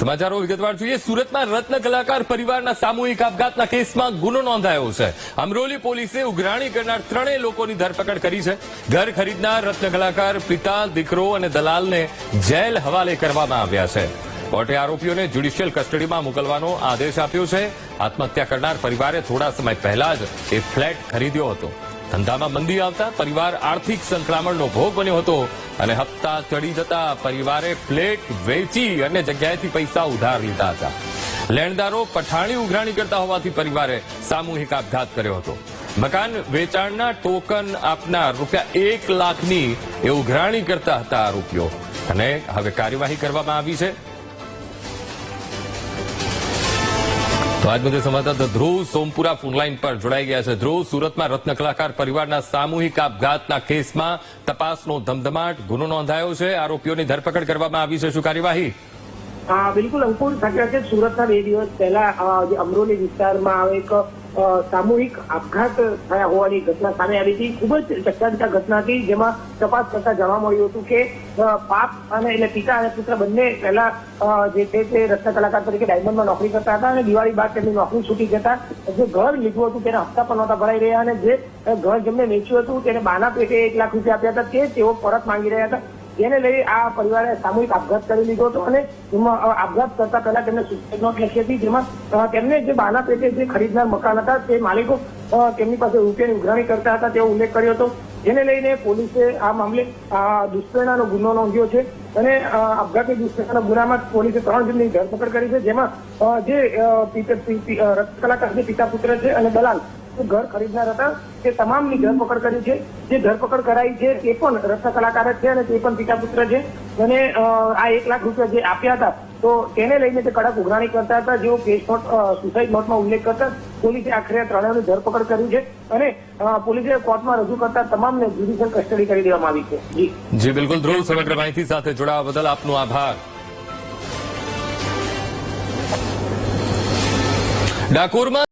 સમાચારો વિગતવાર જોઈએ. સુરતમાં રત્ન કલાકાર પરિવારના સામૂહિક આપઘાતના કેસમાં ગુનો નોંધાયો છે. અમરોલી પોલીસે ઉઘરાણી કરનાર ત્રણેય લોકોની ધરપકડ કરી છે. ઘર ખરીદનાર રત્ન કલાકાર પિતા, દીકરો અને દલાલને જેલ હવાલે કરવામાં આવ્યા છે. કોર્ટે આરોપીઓને જ્યુડિશિયલ કસ્ટડીમાં મોકલવાનો આદેશ આપ્યો છે. આત્મહત્યા કરનાર પરિવારે થોડા સમય પહેલા જ એ ફ્લેટ ખરીદ્યો હતો. ધંધામાં મંદી આવતા પરિવાર આર્થિક સંકળામણનો ભોગ બન્યો હતો અને હપ્તા ચડી જતા પરિવારે ફ્લેટ વેચી અન્ય જગ્યાએથી પૈસા ઉધાર લીધા હતા. લેણદારો પઠાણી ઉઘરાણી કરતા હોવાથી પરિવારે સામૂહિક આપઘાત કર્યો હતો. મકાન વેચાણના ટોકન આપનાર રૂપિયા એક લાખની એ ઉઘરાણી કરતા હતા આરોપીઓ. અને હવે કાર્યવાહી કરવામાં આવી છે. આજ મુદ્દે સંવાદદાતા ધ્રુવ સોમપુરા ફોનલાઈન પર જોડાઈ ગયા છે. ધ્રુવ, સુરતમાં રત્ન કલાકાર પરિવારના સામૂહિક આપઘાતના કેસમાં તપાસનો ધમધમાટ, ગુનો નોંધાયો છે. આરોપીઓની ધરપકડ કરવામાં આવી છે. શું કાર્યવાહી? બિલકુલ અંકુર છે. સુરતના બે દિવસ પહેલા અમરોલી વિસ્તારમાં એક સામૂહિક આપઘાત થયા હોવાની ઘટના સામે આવી હતી. ખૂબ જ ચકચાંતા ઘટના હતી, જેમાં તપાસ કરતા જાણવા મળ્યું હતું કે બાપ અને એટલે પિતા અને પુત્ર બંને પહેલા જે તે તે રત્ન કલાકાર તરીકે ડાયમંડમાં નોકરી કરતા હતા અને દિવાળી બાદ તેમની નોકરી છૂટી જતા જે ઘર લીધું હતું તેના હપ્તા પણ નહોતા ભરાઈ રહ્યા અને જે ઘર જેમને વેચ્યું હતું તેને બાના પેટે એક લાખ રૂપિયા આપ્યા હતા તે તેઓ પરત માંગી રહ્યા હતા. જેને લઈ આ પરિવારે સામૂહિક આપઘાત કરી લીધો હતો અને આપઘાત કરતા પહેલા તેમને સુસાઇડ નોટ લખી હતી જેમાં તેમને જે બાના પેટે જે ખરીદનાર મકાન હતા તે માલિકો તેમની પાસે રૂપિયાની ઉઘરાણી કરતા હતા, તેવો ઉલ્લેખ કર્યો હતો. જેને લઈને પોલીસે આ મામલે દુષ્પ્રેરણાનો ગુનો નોંધ્યો છે અને આપઘાતી દુષ્પ્રેરણાના ગુનામાં પોલીસે ત્રણ જણની ધરપકડ કરી છે, જેમાં જે રત્ન કલાકાર જે પિતા પુત્ર છે અને દલાલ. ઘર ખરીદનાર હતા, તે તમામની ધરપકડ કરી છે. જે ધરપકડ કરાઈ છે, તે પણ રત્ન કલાકાર છે અને તે પણ પિતા પુત્ર છે. અને આ એક લાખ રૂપિયા જે આપ્યા હતા, તો તેને લઈને તે કડક ઉઘરાણી કરતા હતા. જેઓ કેસ નોટ સુસાઇડ નોટમાં ઉલ્લેખ કરતા, પોલીસે આખરે ત્રણેયની ધરપકડ કરી છે અને પોલીસે કોર્ટમાં રજૂ કરતા તમામને જ્યુડિશિયલ કસ્ટડી કરી દેવામાં આવી છે. જી. જી, બિલકુલ ધ્રુવ, સમગ્ર માહિતી સાથે જોડાવા બદલ આપનો આભાર. ડાકોરમાં